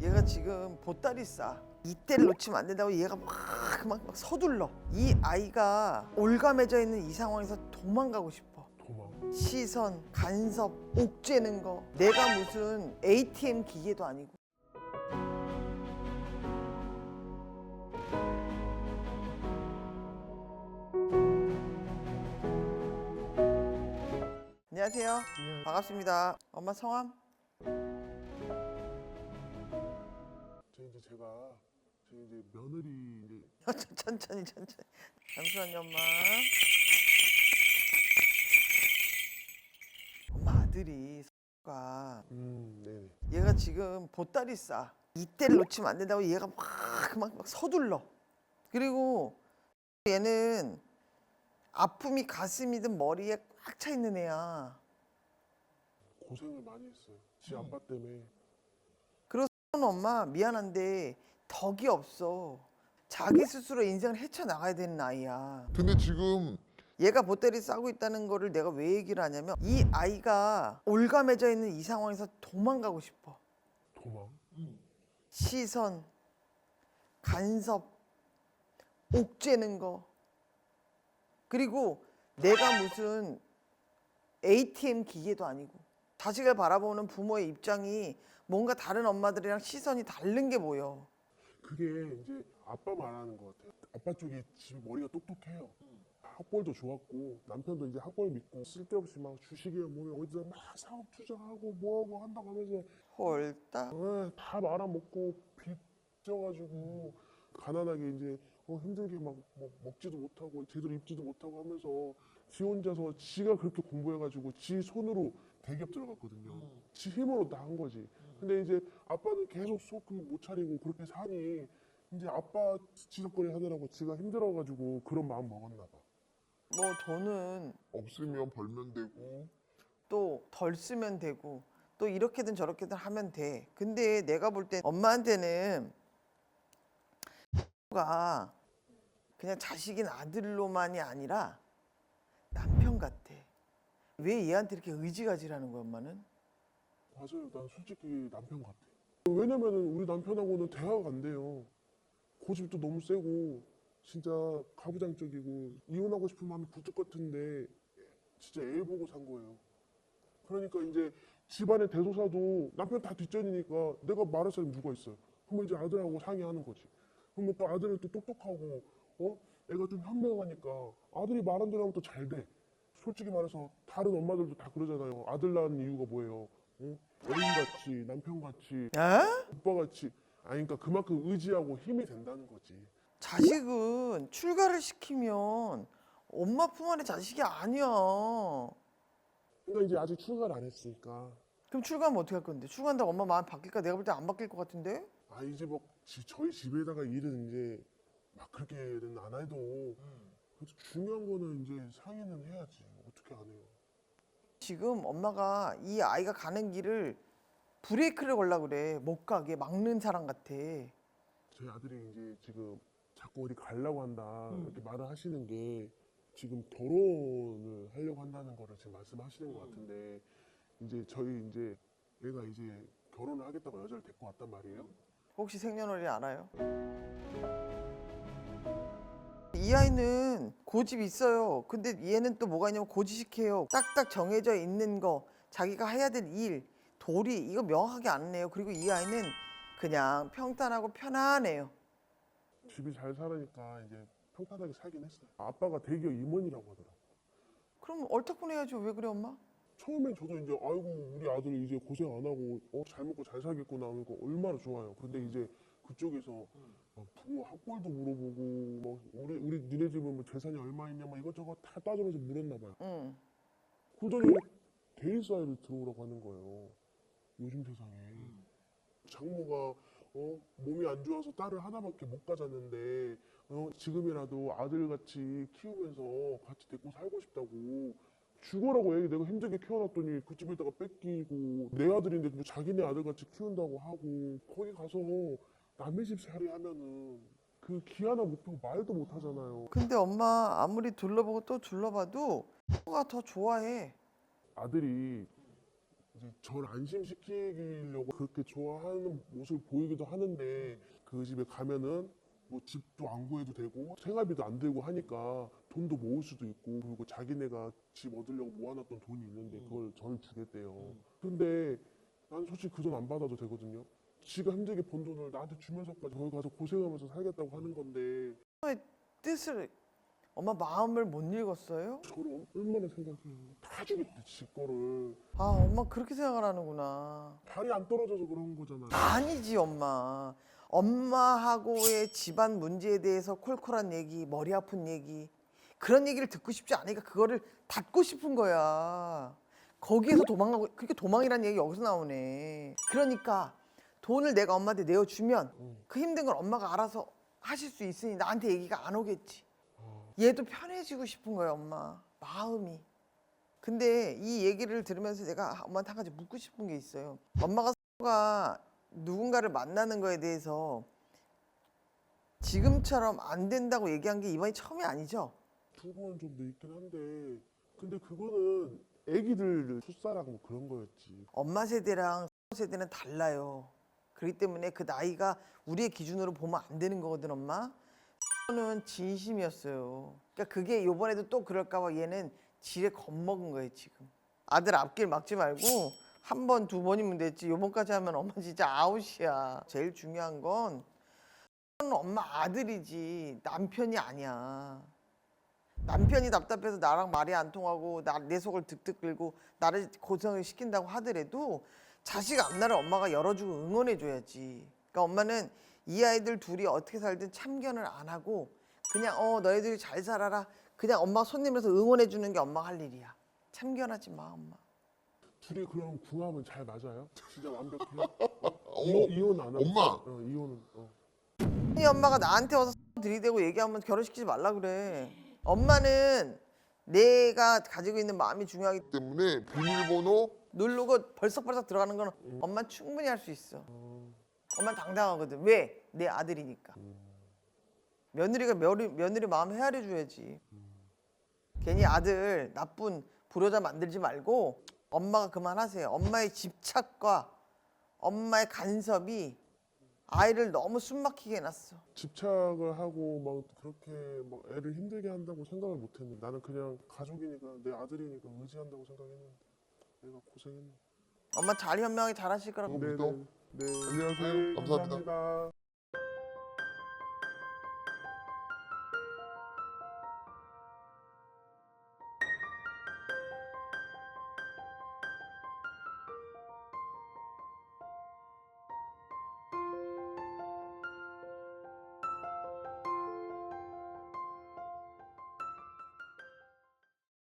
얘가 지금 보따리 싸. 이때를 놓치면 안 된다고 얘가 막, 막, 막 서둘러. 이 아이가 올가매져 있는 이 상황에서 도망가고 싶어. 도망. 시선, 간섭, 옥죄는 거. 내가 무슨 ATM 기계도 아니고. 안녕하세요. 그냥 반갑습니다. 엄마 성함? 이제 제가 저 이제 며느리 이제 천천히 천천히. 잠시만요, 엄마. 엄마 아들이 가 음 네네 얘가 지금 보따리 싸. 이때를 놓치면 안 된다고 얘가 막, 막, 막 서둘러. 그리고 얘는 아픔이 가슴이든 머리에 꽉 차 있는 애야. 고생을 많이 했어요. 지 아빠 때문에 그래서 엄마 미안한데 덕이 없어. 자기 스스로 인생을 헤쳐나가야 되는 아이야. 근데 지금 얘가 보따리 싸고 있다는 거를 내가 왜 얘기를 하냐면 이 아이가 올가매져 있는 이 상황에서 도망가고 싶어. 도망. 시선, 간섭, 옥죄는 거. 그리고 내가 무슨 ATM 기계도 아니고 자식을 바라보는 부모의 입장이 뭔가 다른 엄마들이랑 시선이 다른 게 보여. 그게 이제 아빠 말하는 것 같아요. 아빠 쪽이 집 머리가 똑똑해요. 학벌도 좋았고 남편도 이제 학벌 믿고 쓸데없이 막 주식에 뭐면 어디서 막 사업 투자하고 뭐하고 한다고 하면서 홀딱. 어, 다 말아먹고 빚져가지고 가난하게 이제 어, 힘들게 막 뭐, 먹지도 못하고 제대로 입지도 못하고 하면서 지 혼자서 지가 그렇게 공부해가지고 지 손으로 대기업 들어갔거든요. 지 힘으로 다한 거지. 근데 이제 아빠는 계속 소금 못 차리고 그렇게 사니 이제 아빠 지적거리 하느라고 지가 힘들어가지고 그런 마음 먹었나 봐. 뭐 돈은 없으면 벌면 되고 또 덜 쓰면 되고 또 이렇게든 저렇게든 하면 돼. 근데 내가 볼 때 엄마한테는 가 그냥 자식인 아들로만이 아니라 남편 같아. 왜 얘한테 이렇게 의지가지라는 거야, 엄마는? 맞아요. 난 솔직히 남편 같아. 왜냐면은 우리 남편하고는 대화가 안 돼요. 고집도 너무 세고 진짜 가부장적이고 이혼하고 싶은 마음이 굴뚝 같은데 진짜 애 보고 산 거예요. 그러니까 이제 집안의 대소사도 남편 다 뒷전이니까 내가 말할 사람이 누가 있어요. 그러면 이제 아들하고 상의하는 거지. 그러면 또 아들은 또 똑똑하고 어 애가 좀 현명하니까 아들이 말한 대로 하면 또 잘 돼. 솔직히 말해서 다른 엄마들도 다 그러잖아요. 아들 낳은 이유가 뭐예요? 어? 어른같이 남편같이 에? 오빠같이 아니 그러니까 그만큼 의지하고 힘이 된다는 거지. 자식은 출가를 시키면 엄마 품 안에 자식이 아니야. 그러니까 이제 아직 출가를 안 했으니까 그럼 출가하면 어떻게 할 건데? 출가한다고 엄마 마음 바뀔까? 내가 볼 때 안 바뀔 것 같은데? 아 이제 뭐 지- 저희 집에다가 일은 이제 막 그렇게는 안 해도 그래도 중요한 거는 이제 상의는 해야지 어떻게 안 해요. 지금 엄마가 이 아이가 가는 길을 브레이크를 걸라 그래. 못 가게 막는 사람 같아. 저희 아들이 이제 지금 자꾸 어디 가려고 한다 이렇게 말을 하시는 게 지금 결혼을 하려고 한다는 거를 지금 말씀하시는 것 같은데 이제 저희 이제 얘가 이제 결혼을 하겠다고 여자를 데리고 왔단 말이에요. 혹시 생년월일 알아요? 이 아이는 고집 있어요. 근데 얘는 또 뭐가 있냐면 고지식해요. 딱딱 정해져 있는 거, 자기가 해야 될 일, 도리 이거 명확하게 안 해요. 그리고 이 아이는 그냥 평탄하고 편안해요. 집이 잘 살으니까 이제 평탄하게 살긴 했어요. 아빠가 대기업 임원이라고 하더라고. 그럼 얼타분해야죠. 왜 그래 엄마? 처음엔 저도 이제 아이고 우리 아들이 이제 고생 안 하고 어, 잘 먹고 잘 살겠구나 하니까 얼마나 좋아요. 근데 이제 그쪽에서 막 부모 학벌도 물어보고 니네 집은 뭐 재산이 얼마 있냐 막 이것저것 다 따져면서 물었나 봐요. 응. 그러더니 대일 사이를 들어오라고 하는 거예요. 요즘 세상에 장모가 어, 몸이 안 좋아서 딸을 하나밖에 못 가졌는데 어, 지금이라도 아들같이 키우면서 같이 데리고 살고 싶다고 죽어라고 얘기 내가 힘들게 키워놨더니 그 집에다가 뺏기고 내 아들인데 뭐 자기네 아들같이 키운다고 하고 거기 가서 남의 집 살이 하면은 그 기하나 못하고 말도 못 하잖아요. 근데 엄마 아무리 둘러보고 또 둘러봐도 가더 좋아해. 아들이 이제 절 안심시키려고 그렇게 좋아하는 모습을 보이기도 하는데 그 집에 가면은 뭐 집도 안 구해도 되고 생활비도 안 들고 하니까 돈도 모을 수도 있고 그리고 자기네가 집 얻으려고 모아놨던 돈이 있는데 그걸 저는 주겠대요. 근데 난 솔직히 그 돈 안 받아도 되거든요. 지가 힘들게 번 돈을 나한테 주면서까지 거기 가서 고생하면서 살겠다고 하는 건데 뜻을 엄마 마음을 못 읽었어요? 저를 얼마나 생각해요. 다 주겠대 지 거를. 아 엄마 그렇게 생각을 하는구나. 발이 안 떨어져서 그런 거잖아요. 아니지 엄마. 엄마하고의 집안 문제에 대해서 콜콜한 얘기, 머리 아픈 얘기 그런 얘기를 듣고 싶지 않으니까 그거를 닫고 싶은 거야. 거기에서 도망가고 그렇게 도망이라는 얘기 여기서 나오네. 그러니까 돈을 내가 엄마한테 내어주면 그 힘든 걸 엄마가 알아서 하실 수 있으니 나한테 얘기가 안 오겠지. 얘도 편해지고 싶은 거야 엄마 마음이. 근데 이 얘기를 들으면서 내가 엄마한테 한 가지 묻고 싶은 게 있어요. 엄마가 가 누군가를 만나는 거에 대해서 지금처럼 안 된다고 얘기한 게 이번이 처음이 아니죠? 두번 정도 있긴 한데 근데 그거는 애기들 숫사랑 뭐 그런 거였지. 엄마 세대랑 세대는 달라요. 그렇기 때문에 그 나이가 우리의 기준으로 보면 안 되는 거거든, 엄마. 는 진심이었어요. 그러니까 그게 요번에도 또 그럴까 봐 얘는 지레 겁먹은 거예요, 지금. 아들 앞길 막지 말고 한 번, 두 번이면 됐지. 요번까지 하면 엄마 진짜 아웃이야. 제일 중요한 건 엄마 아들이지 남편이 아니야. 남편이 답답해서 나랑 말이 안 통하고 나, 내 속을 득득 끌고 나를 고생을 시킨다고 하더라도 자식 앞날을 엄마가 열어주고 응원해줘야지. 그러니까 엄마는 이 아이들 둘이 어떻게 살든 참견을 안 하고 그냥 어 너희들이 잘 살아라. 그냥 엄마 손님으로서 응원해주는 게 엄마가 할 일이야. 참견하지 마 엄마. 둘이 그럼 궁합은 잘 맞아요? 진짜 완벽해요? 어? 이혼, 이혼 안 하고? 엄마! 어, 이혼은 어. 이 엄마가 나한테 와서 들이대고 얘기하면 결혼시키지 말라 그래. 엄마는 내가 가지고 있는 마음이 중요하기 때문에 비밀번호 누르고 벌썩벌썩 들어가는 건 엄마 충분히 할 수 있어. 엄마 당당하거든. 왜? 내 아들이니까. 며느리가 며느리, 며느리 마음 헤아려 줘야지. 괜히 아들 나쁜 불효자 만들지 말고 엄마가 그만하세요. 엄마의 집착과 엄마의 간섭이 아이를 너무 숨막히게 해놨어. 집착을 하고 막 그렇게 막 애를 힘들게 한다고 생각을 못했는데 나는 그냥 가족이니까 내 아들이니까 의지한다고 생각했는데 애가 고생했네. 엄마 잘 현명하게 잘하실 거라고 믿어. 네. 안녕하세요. 네, 감사합니다. 감사합니다.